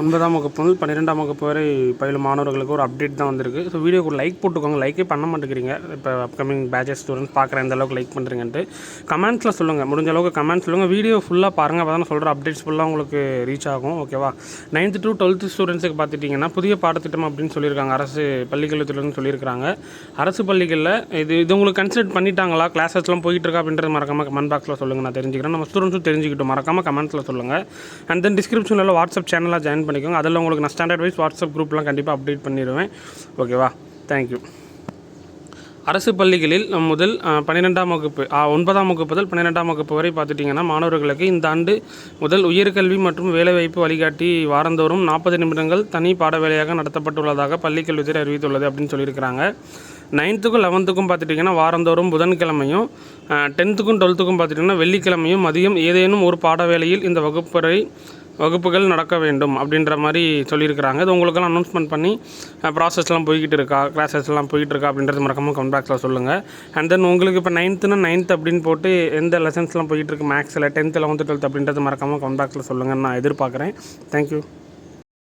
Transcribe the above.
ஒன்பதாம் வகுப்பு முதல் பன்னிரெண்டாம் வகுப்பு வரை பயிலும் மாணவர்களுக்கு ஒரு அப்டேட் தான் வந்திருக்கு. ஸோ வீடியோக்கு லைக் போட்டுக்கோங்க. லைக்கே பண்ண மாட்டேங்கிறீங்க. இப்போ அப்கமிங் பேச்சஸ் ஸ்டூடெண்ட்ஸ் பார்க்குறேன் எந்த அளவுக்கு லைக் பண்ணுறீங்கன்ட்டு கமெண்ட்ஸில் சொல்லுங்கள் முடிஞ்ச அளவுக்கு கமெண்ட் சொல்லுங்கள் வீடியோ ஃபுல்லாக பாருங்கள் அப்போ தான் சொல்கிற அப்டேட்ஸ் ஃபுல்லாக உங்களுக்கு ரீச் ஆகும். ஓகேவா நைன்த்து டு டுவெல்த்து ஸ்டூடெண்ட்ஸுக்கு பார்த்துட்டிங்கன்னா புதிய பாடத்திட்டம் அப்படின்னு சொல்லியிருக்காங்க. அரசு பள்ளிக்கல்வித்துறைன்னு சொல்லியிருக்காங்க அரசு பள்ளிகளில் இது இது உங்களுக்கு கன்சிடர் பண்ணிட்டாங்களா? கிளாஸஸ்லாம் போயிட்டு இருக்கா அப்படின்றது மறக்காமல் கமெண்ட் பாக்ஸில் சொல்லுங்கள் நான் தெரிஞ்சுக்கிறேன். நம்ம ஸ்டூடெண்ட்ஸும் தெரிஞ்சுக்கிட்டோம். மறக்காமல் கமெண்ட்ஸில் சொல்லுங்கள் அண்ட் தென் டிஸ்கிரிப்ஷனில் வாட்ஸ்அப் சேனலாக ஜாயின் பண்ணிக்கோங்க. அதில் உங்களுக்கு நான் ஸ்டாண்டர்ட் வைஸ் வாட்ஸ்அப் குரூப்லாம் கண்டிப்பாக அப்டேட் பண்ணிடுவேன். ஓகேவா தேங்க்யூ அரசு பள்ளிகளில் முதல் பன்னிரெண்டாம் வகுப்பு ஒன்பதாம் வகுப்பு முதல் பன்னிரெண்டாம் வகுப்பு வரை பார்த்துட்டிங்கன்னா மாணவர்களுக்கு இந்த ஆண்டு முதல் உயர்கல்வி மற்றும் வேலைவாய்ப்பு வழிகாட்டி வாரந்தோறும் நாற்பது நிமிடங்கள் தனி பாட வேலையாக நடத்தப்பட்டுள்ளதாக பள்ளிக்கல்வித்துறை அறிவித்துள்ளது அப்படின்னு சொல்லியிருக்கிறாங்க. நைன்த்துக்கும் லெவன்த்துக்கும் பார்த்துட்டிங்கன்னா வாரந்தோறும் புதன்கிழமையும் டென்த்துக்கும் டுவெல்த்துக்கும் பார்த்துட்டிங்கன்னா வெள்ளிக்கிழமையும் மதியம் ஏதேனும் ஒரு பாட வேளையில் இந்த வகுப்பறை வகுப்புகள் நடக்க வேண்டும் அப்படின்ற மாதிரி சொல்லியிருக்கிறாங்க. இது உங்களுக்கெல்லாம் அனௌன்ஸ்மெண்ட் பண்ணி ப்ராசஸ்லாம் போய்கிட்டு இருக்கா? கிளாஸஸ்லாம் போய்கிட்டு இருக்கா அப்படின்றது மறக்காமல் கமெண்ட் பாக்ஸில் சொல்லுங்கள் அண்ட் தென் உங்களுக்கு இப்போ நைன்த்துனா நைன்த் அப்படின்னு போட்டு எந்த லெசன்ஸ்லாம் போய்கிட்டு இருக்கு? மேக்ஸில் டென்த்து லெவன்த்து டுவெல்த் அப்படின்றது மறக்காமல் கமெண்ட் பாக்ஸில் சொல்லுங்கள் நான் எதிர்பார்க்குறேன். தேங்க்யூ